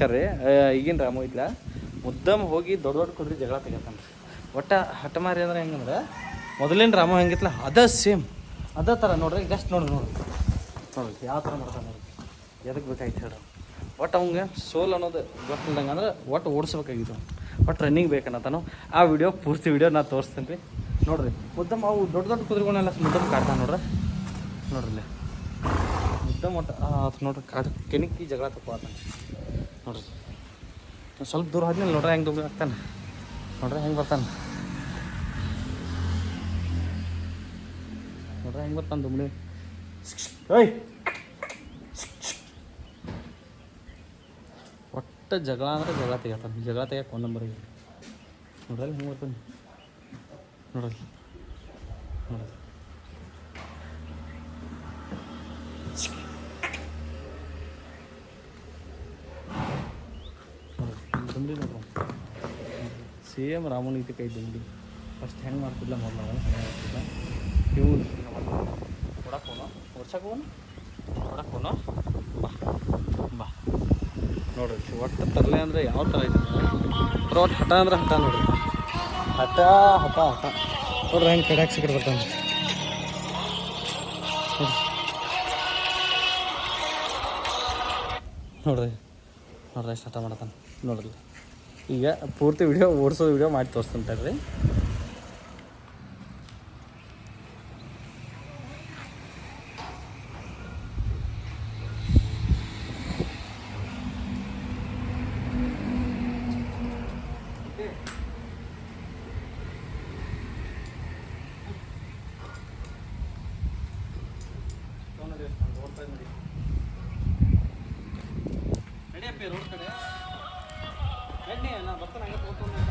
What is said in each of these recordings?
Curry ಈಗಿನ ರಾಮು ಇದ್ಲ. ಮುದ್ದಮ್ ಹೋಗಿ ದೊಡ್ಡ ದೊಡ್ಡ ಕುದ್ರಿ ಜಗಳ ತೆಗಿತಾನ ಒಟ್ಟ ಹಠಮಾರಿ ಅಂದ್ರೆ ಹೆಂಗಂದ್ರೆ, ಮೊದಲಿನ ರಾಮ ಹೆಂಗಿತ್ತಲ್ಲ ಅದ ಸೇಮ್ ಅದ ಥರ ನೋಡ್ರಿ ಜಸ್ಟ್ ನೋಡಿ ನೋಡ್ರಿ ನೋಡ್ರಿ, ಯಾವ ಥರ ಮಾಡ್ತಾನೆ ನೋಡ್ರಿ. ಎದಕ್ಕೆ ಬೇಕಾಯ್ತು ಹೇಳಿ. ಒಟ್ಟು ಅವಂಗೆ ಸೋಲ್ ಅನ್ನೋದು ಗೊತ್ತಿಲ್ದಂಗೆ ಅಂದ್ರೆ ಒಟ್ಟು ಓಡಿಸ್ಬೇಕಾಗಿತ್ತು. ಒಟ್ಟು ರನ್ನಿಂಗ್ ಬೇಕನ್ನತಾನು ಆ ವಿಡಿಯೋ ಪೂರ್ತಿ ವಿಡಿಯೋ ನಾ ತೋರಿಸ್ತೀನಿ ರೀ ನೋಡ್ರಿ ಮುದ್ದಮ್ ಅವು ದೊಡ್ಡ ದೊಡ್ಡ ಕುದುರೆಗಳನ್ನೆಲ್ಲ ಮುದ್ದಮ್ ಕಾಡ್ತಾನೆ ನೋಡ್ರಿ. ನೋಡ್ರಿ ಮುದ್ದಮ್ ಒಟ್ಟು ನೋಡ್ರಿ, ಕಾಡು ಕೆಣಕಿ ಜಗಳ ತಗೋತಾನೆ ನೋಡ್ರಿ. ಸ್ವಲ್ಪ ದೂರ ಆದ್ಮೇಲೆ ನೋಡ್ರಿ ಹೆಂಗೆ ದುಮ್ಮಿ ಆಗ್ತಾನೆ. ನೋಡ್ರಿ ಹೆಂಗೆ ಬರ್ತಾನೆ. ನೋಡ್ರಿ ಹೆಂಗೆ ಬರ್ತಾನೆ ದುಮ್ಳಿ ಏಯ್! ಒಟ್ಟು ಜಗಳ ಅಂದ್ರೆ ಜಗಳ ತೆಗಿತಾನೆ ಜಗಳ ತೆಗಿಯಕ್ಕೆ ಒಂದು ನಂಬರಿಗೆ ನೋಡ್ರಿ ಹೆಂಗೆ ಬರ್ತಾನೆ. ನೋಡ್ರಿ. ನೋಡ್ರಿ. ದುಂಡಿ ಸೇಮ್ ರಾಮನ ಐತಿ ಕೈ ದುಂಡಿ ಫಸ್ಟ್ ಹೆಂಗೆ ಮಾಡ್ತಿಲ್ಲ ಮೊದಲು ಹೆಂಗೆ ಮಾಡ್ತಿಲ್ಲ ಇವು ಕೊಡಕ್ಕೆ ಹೋನು ಓಡ್ಸಕ್ಕೆ ಹೋನು ಕೊಡಕ್ಕೆ ಹೋನು ಬಾ. ಬಾ. ನೋಡ್ರಿ ಒಟ್ಟು ತರಲೆ ಅಂದರೆ ಯಾವ ಥರ ಇದೆ ಅಂದ್ರೆ ಒಟ್ಟು ಹಠ ಅಂದ್ರೆ ಹಠ ನೋಡ್ರಿ. ಹಠ ಹಠ ಹಠ. ನೋಡ್ರಿ, ಹೆಂಗೆ ಕಡ್ಯಾಕ್ ಸಿಕ್ಕಿಡ್ಬೇಕಂದ್ರೆ ನೋಡ್ರಿ. ನೋಡ್ರಿ, ಎಷ್ಟು ಹಠ ಮಾಡತಾನೆ ನೋಡ್ರಿ. ಈಗ ಪೂರ್ತಿ ವಿಡಿಯೋ ಓಡಿಸೋ ವಿಡಿಯೋ ಮಾಡಿ ತೋರಿಸ್ತಂತಾರೆ ರೀ ರೋಡ್ ಕಡೆ. ಎಣ್ಣೆ ನಾ ಬರ್ತಾನೆ ಹಂಗೆ ತಗೋತೀನಿ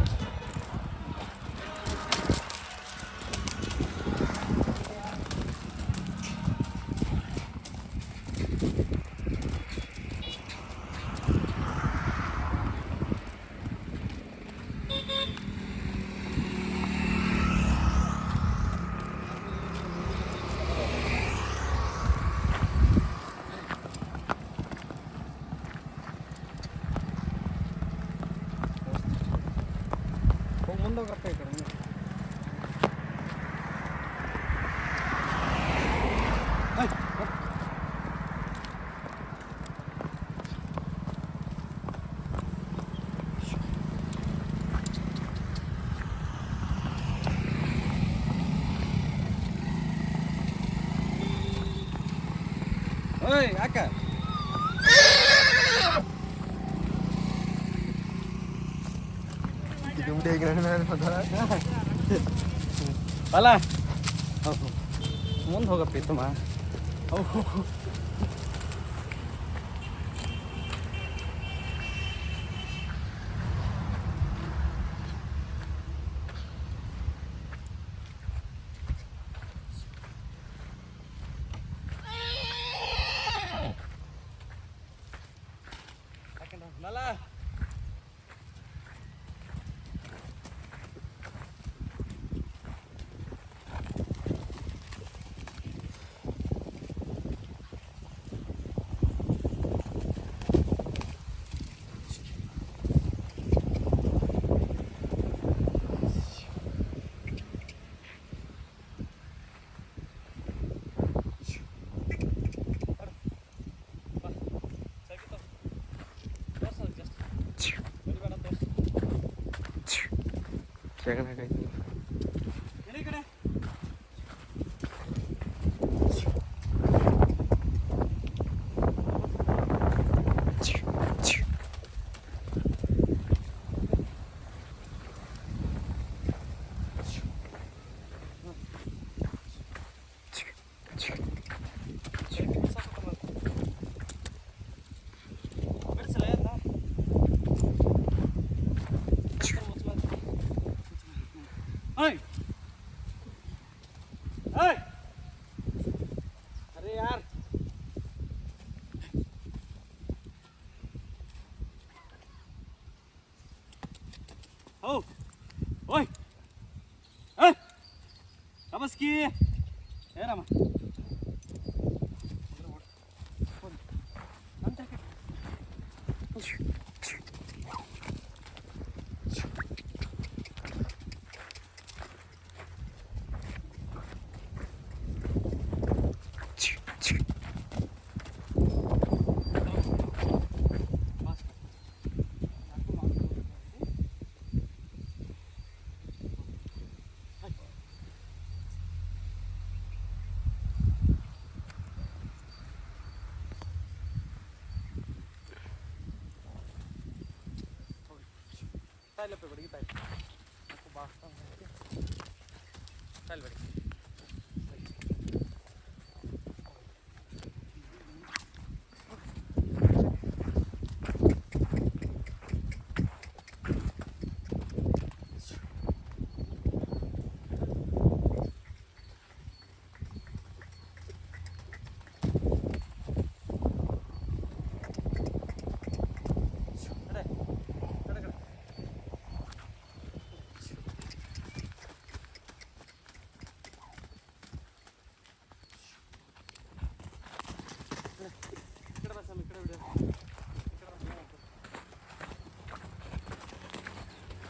ಯಾಕ ಅಲ್ಲ ಮುಂದೆ ಹೋಗಪ್ಪ ಇತ್ತಮ್ಮ Pero no. અરે યાર Oh. Oi. Ei. Tava aqui. Era, mano. ಬಾ ತಾಯಿ ಬಡಿ ಕಡೆ ಕಡೆ ಕಡೆ ಈ ಕಡೆ ಬಾ ಸ್ವಾಮಿ, ಈ ಕಡೆ ಬಿಡು. ಈ ಕಡೆ ಬಾ,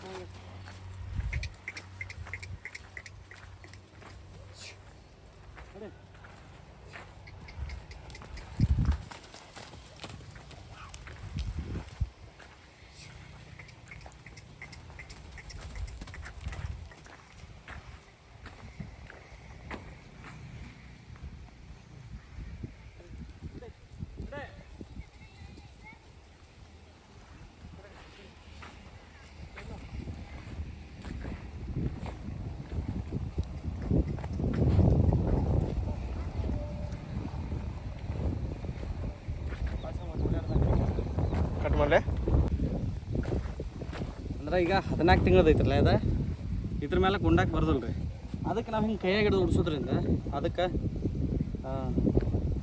ಹ್ಞೂ. ಹ್ಞೂ. ಕಡೆ. ಕಡೆ. ಕಟ್ ಮಾಡಲೆ ಅಂದ್ರೆ ಈಗ ಹದಿನಾಲ್ಕು ತಿಂಗಳದ ಐತ್ರಲ್ಲ ಇದು ಇದ್ರ ಮೇಲೆ ಗುಂಡಾಕ್ ಬರ್ದಲ್ಲ ರೀ ಅದಕ್ಕೆ ನಾವು ಹಿಂಗೆ ಕೈಯಾಗ ಹಿಡಿದು ಉಡ್ಸೋದ್ರಿಂದ ಅದಕ್ಕೆ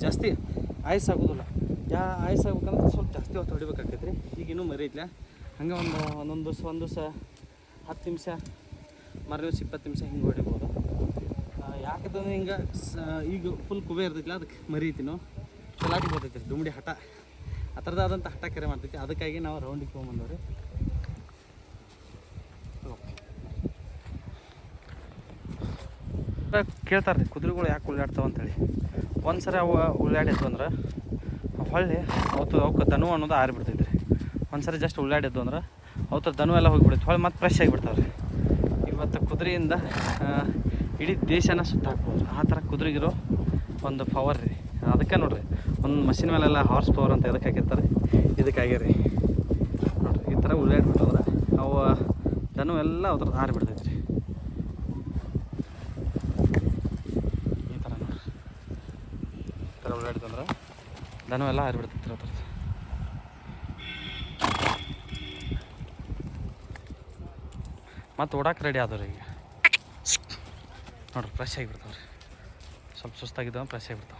ಜಾಸ್ತಿ ಆಯ್ಸ್ ಆಗೋದಿಲ್ಲ. ಯಾ ಆಯ್ಸ್ ಆಗ್ಬೇಕಂದ್ರೆ ಸ್ವಲ್ಪ ಜಾಸ್ತಿ ಹೊತ್ತು ಹೊಡಿಬೇಕಾಗ್ತೈತೆ ರೀ ಈಗ ಇನ್ನೂ ಮರಿ ಹಂಗೆ ಒಂದು, ಒಂದೊಂದು ದಿವಸ, ಒಂದು ದಿವಸ ಹತ್ತು ನಿಮಿಷ ಮರು ದಿವ್ಸ ಇಪ್ಪತ್ತು ನಿಮಿಷ ಹಿಂಗೆ ಹೊಡಿಬೋದು. ಯಾಕಂತಂದ್ರೆ ಹಿಂಗೆ ಸ, ಈಗ ಫುಲ್ ಕುಬೆ ಇರ್ತೈತಿಲ್ಲ ಅದಕ್ಕೆ ಮರಿ ಐತಿ ನಾವು ಚಲಾಟಿ ಬರ್ತೈತಿ ರೀ ದುಮ್ಡಿ ಹಠ. ಆ ಥರದಾದಂಥ ಹಠ ಕರೆ ಮಾಡ್ತೈತಿ. ಅದಕ್ಕಾಗಿ ನಾವು ರೌಂಡಿಗೆ ತೊಗೊಂಬಂದವ್ರಿ ಕೇಳ್ತಾರೆ ಕುದುರೆಗಳು ಯಾಕೆ ಉಳ್ಳಾಡ್ತಾವ ಅಂತೇಳಿ. ಒಂದು ಸರಿ ಅವು ಉಳ್ಳಾಡಿದ್ವು ಅಂದ್ರೆ ಹೊಳ್ಳಿ ಅವತ್ತು ಅವಕ್ಕೆ ದನು ಅನ್ನೋದು ಆರಿಬಿಡ್ತೈತೆ ರೀ. ಒಂದು ಸರಿ ಜಸ್ಟ್ ಉಳ್ಳಾಡಿದ್ದು ಅಂದ್ರೆ ಅವತ್ತು ದನು ಎಲ್ಲ ಹೋಗಿಬಿಡುತ್ತೆ ಹೊಳ್ಳಿ ಮತ್ತೆ ಫ್ರೆಶ್ ಆಗಿಬಿಡ್ತಾವೆ ರೀ. ಇವತ್ತು ಕುದುರೆಯಿಂದ ಇಡೀ ದೇಶನ ಸುತ್ತಾಕ್ಬೋದು. ಆ ಥರ ಕುದುರೆಗಿರೋ ಒಂದು ಪವರ್ ರೀ. ಅದಕ್ಕೆ ನೋಡಿರಿ, ಒಂದು ಮಷಿನ್ ಮೇಲೆಲ್ಲ ಹಾರ್ಸ್ ಪವರ್ ಅಂತ ಎದಕ್ಕೆ ಹಾಕಿರ್ತಾರೆ? ಇದಕ್ಕಾಗಿ ರೀ. ನೋಡ್ರಿ, ಈ ಥರ ಉಳ್ಳಾಡ್ಬಿಟ್ಟಂದ್ರೆ ಅವು ದನು ಎಲ್ಲ ಅದ್ರ ಆರಿಬಿಡ್ತೈತೆ ರೀ ಈ ಥರ ನೋಡ್ರಿ ಈ ಥರ ಓಡಾಡಿದಂದ್ರೆ ದನ ಎಲ್ಲ ಹಾರಿಬಿಡ್ತೈತೆ ಅದ್ರದ್ದು ಮತ್ತು ಓಡಾಕೆ ರೆಡಿ ಆದವ್ರಿ ಈಗ. ನೋಡ್ರಿ ಫ್ರೆಶ್ ಆಗಿಬಿಡ್ತಾವ್ರಿ. ಸ್ವಲ್ಪ ಸುಸ್ತಾಗಿದ್ದಾವೆ ಫ್ರೆಶ್ ಆಗಿಬಿಡ್ತಾವೆ.